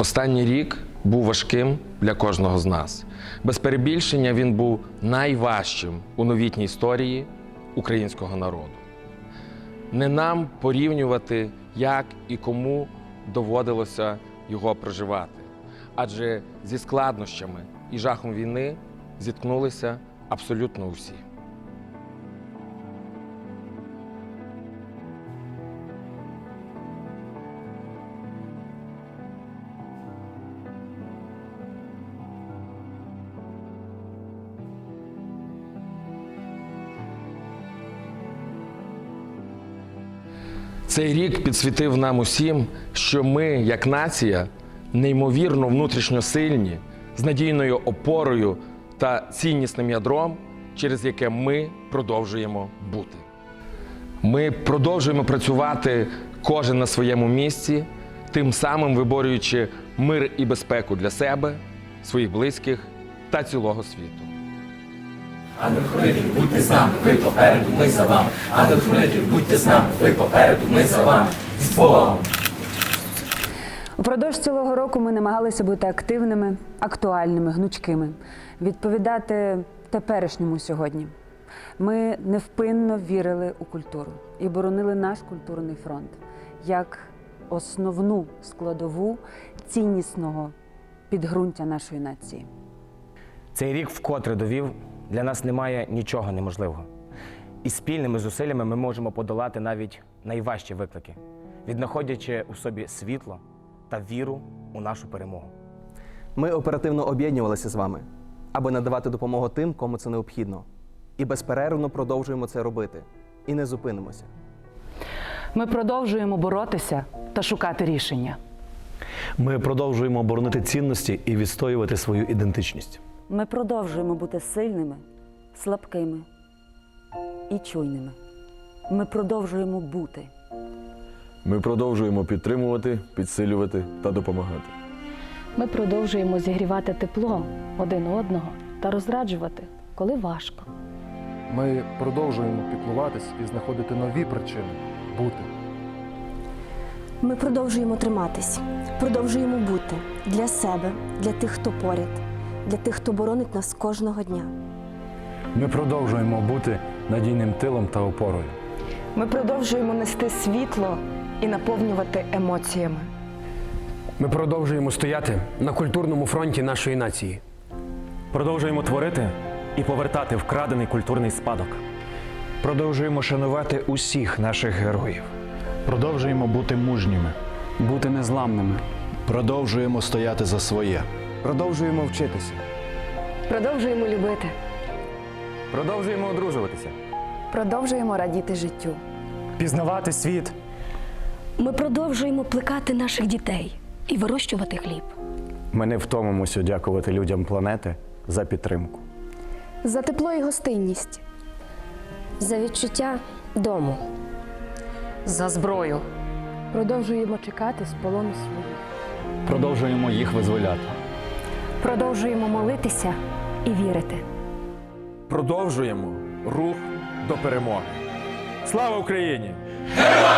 Останній рік був важким для кожного з нас. Без перебільшення він був найважчим у новітній історії українського народу. Не нам порівнювати, як і кому доводилося його проживати. Адже зі складнощами і жахом війни зіткнулися абсолютно усі. Цей рік підсвітив нам усім, що ми, як нація, неймовірно внутрішньо сильні, з надійною опорою та ціннісним ядром, через яке ми продовжуємо бути. Ми продовжуємо працювати кожен на своєму місці, тим самим виборюючи мир і безпеку для себе, своїх близьких та цілого світу. Ангел-хранитель, будьте з нами, ви попереду, ми за вами. Ангел-хранитель, будьте з нами, ви попереду, ми за вами. З Богом! Упродовж цілого року ми намагалися бути активними, актуальними, гнучкими, відповідати теперішньому сьогодні. Ми невпинно вірили у культуру і боронили наш культурний фронт як основну складову ціннісного підґрунтя нашої нації. Цей рік вкотре довів, для нас немає нічого неможливого. І спільними зусиллями ми можемо подолати навіть найважчі виклики, віднаходячи у собі світло та віру у нашу перемогу. Ми оперативно об'єднувалися з вами, аби надавати допомогу тим, кому це необхідно. І безперервно продовжуємо це робити. І не зупинимося. Ми продовжуємо боротися та шукати рішення. Ми продовжуємо боронити цінності і відстоювати свою ідентичність. Ми продовжуємо бути сильними, слабкими і чуйними. Ми продовжуємо бути. Ми продовжуємо підтримувати, підсилювати та допомагати. Ми продовжуємо зігрівати тепло один одного та розраджувати, коли важко. Ми продовжуємо піклуватись і знаходити нові причини бути. Ми продовжуємо триматись, продовжуємо бути для себе, для тих, хто поряд, для тих, хто боронить нас кожного дня. Ми продовжуємо бути надійним тилом та опорою. Ми продовжуємо нести світло і наповнювати емоціями. Ми продовжуємо стояти на культурному фронті нашої нації. Продовжуємо творити і повертати вкрадений культурний спадок. Продовжуємо шанувати усіх наших героїв. Продовжуємо бути мужніми, бути незламними. Продовжуємо стояти за своє. Продовжуємо вчитися. Продовжуємо любити. Продовжуємо одружуватися. Продовжуємо радіти життю. Пізнавати світ. Ми продовжуємо плекати наших дітей і вирощувати хліб. Ми не втомимося дякувати людям планети за підтримку. За тепло і гостинність. За відчуття дому. За зброю. Продовжуємо чекати з полону своїх. продовжуємо їх визволяти. Продовжуємо молитися і вірити. Продовжуємо рух до перемоги. Слава Україні! Героям слава!